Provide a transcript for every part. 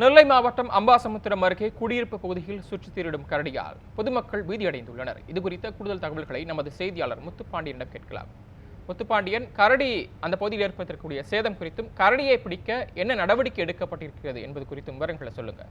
நெல்லை மாவட்டம் அம்பாசமுத்திரம் அருகே குடியிருப்பு பகுதியில் சுற்றித் திருடும் கரடியால் பொதுமக்கள் பீதியடைந்துள்ளனர் இது குறித்த கூடுதல் தகவல்களை நமது செய்தியாளர் முத்துப்பாண்டியனிடம் கேட்கலாம். முத்துப்பாண்டியன் கரடி அந்த பகுதியில் ஏற்படுத்தக்கூடிய சேதம் குறித்தும் கரடியை பிடிக்க என்ன நடவடிக்கை எடுக்கப்பட்டிருக்கிறது என்பது குறித்தும் விவரங்களை சொல்லுங்க.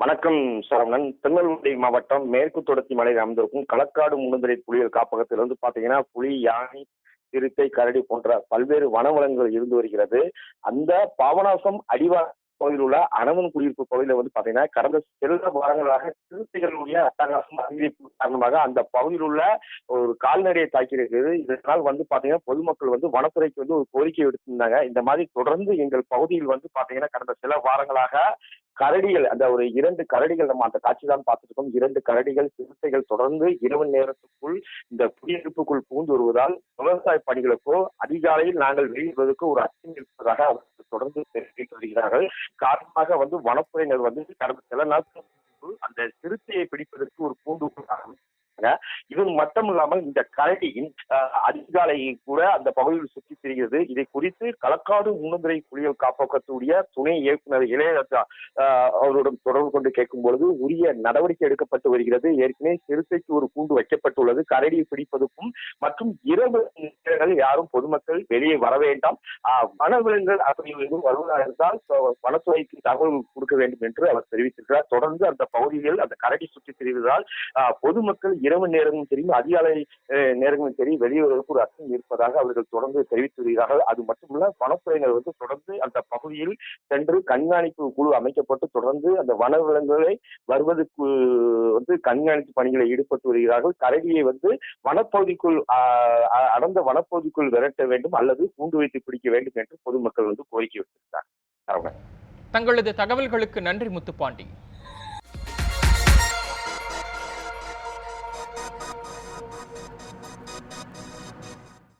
வணக்கம் சரவணன். திருநெல்வேலி மாவட்டம் மேற்கு தொடர்ச்சி மலையில் அமைந்திருக்கும் களக்காடு முழுந்தரை புலிகள் காப்பகத்திலிருந்து பாத்தீங்கன்னா புலி யானை சிறுத்தை கரடி போன்ற பல்வேறு வனவளங்கள் இருந்து வருகிறது. அந்த பாபநாசம் அடிவார பகுதியில் உள்ள அனவன் குடியிருப்பு பகுதியில் வந்து பாத்தீங்கன்னா கடந்த சில வாரங்களாக சிறுத்தைகளுடைய அட்டகாசம் அதிகரிப்பு காரணமாக அந்த பகுதியில் உள்ள ஒரு கால்நடையை தாக்கியிருக்கிறது. இதனால் வந்து பாத்தீங்கன்னா பொதுமக்கள் வந்து வனத்துறைக்கு வந்து ஒரு கோரிக்கை விடுத்திருந்தாங்க. இந்த மாதிரி தொடர்ந்து எங்கள் பகுதியில் வந்து பாத்தீங்கன்னா கடந்த சில வாரங்களாக கரடிகள் அந்த ஒரு இரண்டு கரடிகள் நம்ம அந்த காட்சி தான் பார்த்துட்டு இருக்கோம் இரண்டு கரடிகள் சிறுத்தைகள் தொடர்ந்து இரவு நேரத்துக்குள் இந்த குடியிருப்புக்குள் பூந்து வருவதால் விவசாய பணிகளுக்கோ அதிகாலையில் நாங்கள் வெளியிடுவதற்கு ஒரு அச்சம் இருப்பதாக அவர்கள் தொடர்ந்து தெரிவித்து வருகிறார்கள். காரணமாக வந்து வனத்துறையினர் வந்து கடந்த சில நாட்கள் அந்த சிறுத்தையை பிடிப்பதற்கு ஒரு மட்டும் இல்லாமல் இந்த கரடியின் அதிகாலையை கூட அந்த பகுதியில் சுற்றி திரிகிறது. இதை குறித்து களக்காடு முன்னுந்துறை புலிகள் காப்பகத்துடைய துணை இயக்குனர் இளையராஜா அவருடன் தொடர்பு கொண்டு கேட்கும் பொழுது உரிய நடவடிக்கை எடுக்கப்பட்டு வருகிறது. ஏற்கனவே சிறுத்தைக்கு ஒரு கூண்டு வைக்கப்பட்டுள்ளது. கரடியை பிடிப்பதற்கும் மற்றும் இரவு நேரங்களில் யாரும் பொதுமக்கள் வெளியே வர வேண்டாம். வனவிலங்குகள் அப்படி எதுவும் வருவதாக இருந்தால் வனத்துறைக்கு தகவல் கொடுக்க வேண்டும் என்று அவர் தெரிவித்திருக்கிறார். தொடர்ந்து அந்த பகுதியில் அந்த கரடி சுற்றி திரிவதால் பொதுமக்கள் இரவு நேரமும் தெரியும் அதிக அஹ், நேரங்களும் சரி வெளியுறவுக்கு ஒரு அச்சம் இருப்பதாக அவர்கள் தொடர்ந்து தெரிவித்து வருகிறார்கள் அது மட்டுமல்ல வனத்துறையினர் வந்து தொடர்ந்து அந்த பகுதியில் சென்று கண்காணிப்பு குழு அமைக்கப்பட்டு தொடர்ந்து அந்த வனவிலங்குகளை வருவதற்கு வந்து கண்காணிப்பு பணிகளை ஈடுபட்டு வருகிறார்கள். கரடியை வந்து வனப்பகுதிக்குள் ஆஹ், அடர்ந்த வனப்பகுதிக்குள் விரட்ட வேண்டும் அல்லது கூண்டு வைத்து பிடிக்க வேண்டும் என்று பொதுமக்கள் வந்து கோரிக்கை விட்டிருக்கிறார் தங்களது தகவல்களுக்கு நன்றி முத்துப்பாண்டி.